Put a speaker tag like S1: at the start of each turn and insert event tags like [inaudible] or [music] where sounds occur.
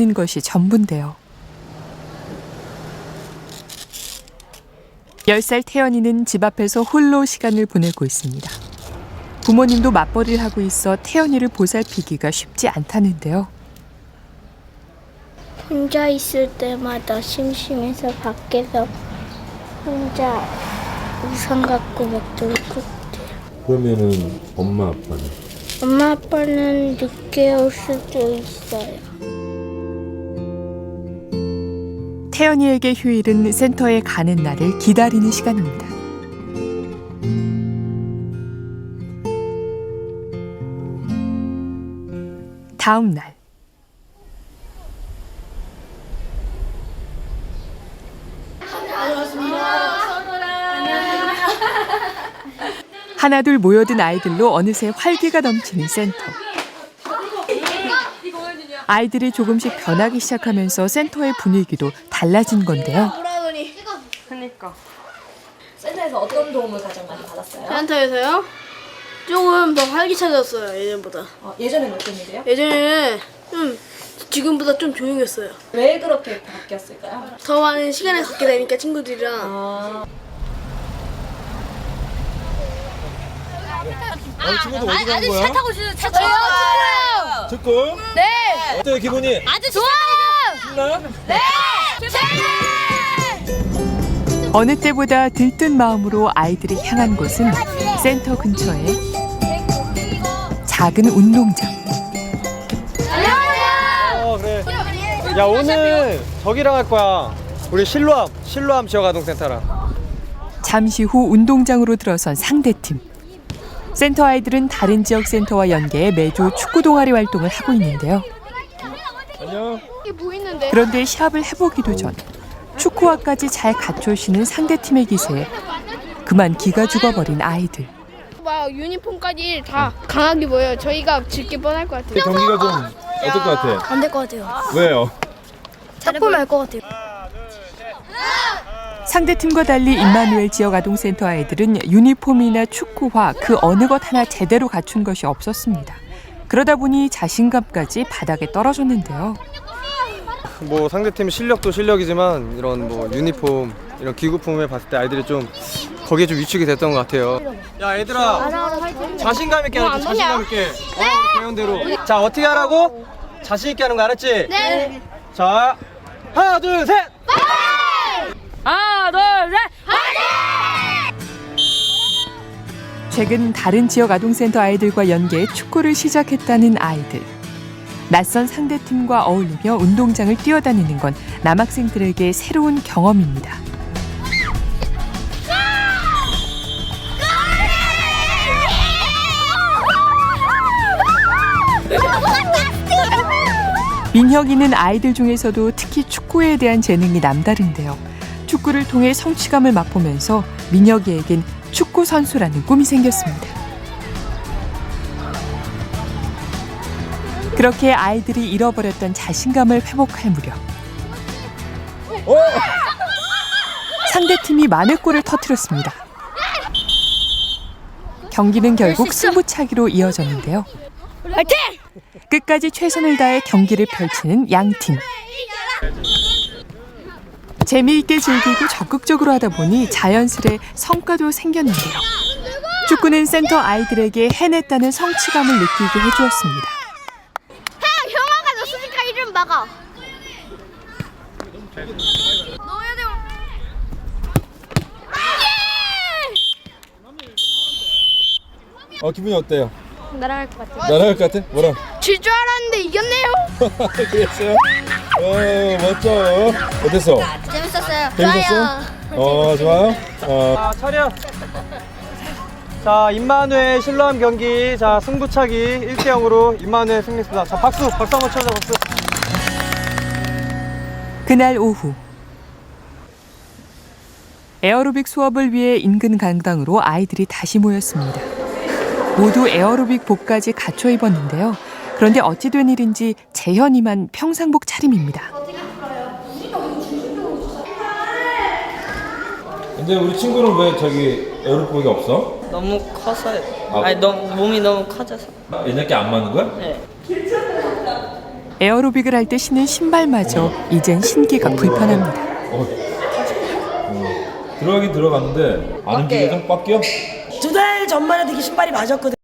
S1: 있는 것이 전부인데요. 10살 태연이는 집 앞에서 홀로 시간을 보내고 있습니다. 부모님도 맞벌이를 하고 있어 태연이를 보살피기가 쉽지 않다는데요.
S2: 혼자 있을 때마다 심심해서 밖에서 혼자 우산 갖고 막 놀고
S3: 그러면은 엄마 아빠는
S2: 엄마 아빠는 늦게 올 수도 있어요.
S1: 태연이에게 휴일은 센터에 가는 날을 기다리는 시간입니다. 다음 날 하나둘 모여든 아이들로 어느새 활기가 넘치는 센터. 아이들이 조금씩 변하기 시작하면서 센터의 분위기도 달라진 건데요.
S4: 그니까.
S5: 센터에서 어떤 도움을 가장 많이 받았어요?
S4: 센터에서요? 조금 더 활기차졌어요 예전보다.
S5: 어, 예전에는 어떤 일이에요?
S4: 예전에는 좀 지금보다 좀 조용했어요.
S5: 왜 그렇게 바뀌었을까요?
S4: 더 많은 시간을 갖게 되니까 친구들이랑
S5: 아,
S3: 아, 친구들 어디 가는 거야? 차 타고
S6: 차 타요.
S3: 듣고?
S6: 네.
S3: 어때요 기분이?
S6: 아주 좋아.
S3: 신나요?
S1: 어느 때보다 들뜬 마음으로 아이들이 향한 곳은 센터 근처의 작은 운동장.
S7: 어 그래. 야 오늘 저기랑 할 거야. 우리 실로암 실로암 지역아동센터랑.
S1: 잠시 후 운동장으로 들어선 상대팀. 센터 아이들은 다른 지역 센터와 연계해 매주 축구 동아리 활동을 하고 있는데요.
S3: 안녕
S1: 그런데 시합을 해보기도 전 축구화까지 잘 갖춰시는 상대팀의 기세에 그만 기가 죽어버린 아이들.
S6: 막 유니폼까지 다 강하게 보여요. 저희가 질게 뻔할 것 같아요.
S3: 경기가 좀 어떨 것 같아?
S2: 안 될 것 같아요.
S3: 왜요?
S2: 딱 보면 알 것 같아요.
S1: 상대팀과 달리 임마누엘 지역 아동센터 아이들은 유니폼이나 축구화 그 어느 것 하나 제대로 갖춘 것이 없었습니다. 그러다 보니 자신감까지 바닥에 떨어졌는데요.
S7: 뭐 상대팀 실력도 실력이지만 이런 뭐 유니폼 이런 기구품을 봤을 때 아이들이 좀 거기에 좀 위축이 됐던 것 같아요. 야 얘들아 자신감 있게 하자. 자신감 있게. 어, 배운 대로. 자 어떻게 하라고? 자신 있게 하는 거 알았지? 네. 자 하나 둘 셋.
S1: 최근 다른 지역 아동센터 아이들과 연계해 축구를 시작했다는 아이들. 낯선 상대팀과 어울리며 운동장을 뛰어다니는 건 남학생들에게 새로운 경험입니다. 민혁이는 아이들 중에서도 특히 축구에 대한 재능이 남다른데요. 축구를 통해 성취감을 맛보면서 민혁이에겐 축구 선수라는 꿈이 생겼습니다. 그렇게 아이들이 잃어버렸던 자신감을 회복할 무렵 상대팀이 만회골을 터뜨렸습니다. 경기는 결국 승부차기로 이어졌는데요. 끝까지 최선을 다해 경기를 펼치는 양팀. 재미있게 즐기고 적극적으로 하다 보니 자연스레 성과도 생겼는데요. 축구는 센터 아이들에게 해냈다는 성취감을 느끼게 해주었습니다.
S6: 형아가 넣었으니까 이름 막아.
S3: 어 기분이 어때요?
S6: 날아갈 것 같아요.
S3: 날아갈 것 같아? 뭐라?
S6: 질 줄 알았는데 이겼네요. [laughs]
S3: 그랬어요? 어 멋져 어땠어?
S6: 재밌었어?
S3: 어 좋아요? 어
S7: 자 차렷. 자 임마누엘 실로암 경기 자 승부차기 1대 0으로 임마누엘 승리했습니다. 자 박수 박수 한번 쳐줘 박수.
S1: 그날 오후 에어로빅 수업을 위해 인근 강당으로 아이들이 다시 모였습니다. 모두 에어로빅 복까지 갖춰 입었는데요. 그런데 어찌 된 일인지 재현이만 평상복 차림입니다.
S3: 근데 우리 친구는 왜 저기 에어로빅이 없어?
S8: 너무 커서요.
S3: 아.
S8: 아니 너무 몸이 너무 커져서.
S3: 옛날 게 안 맞는 거야?
S8: 네.
S1: 에어로빅을 할 때 신는 신발마저 이젠 신기가 불편합니다.
S3: 어. 들어가긴 들어갔는데 안 움직여서 꽉 껴?
S9: 두달 전만 해도 이게 신발이 맞았거든.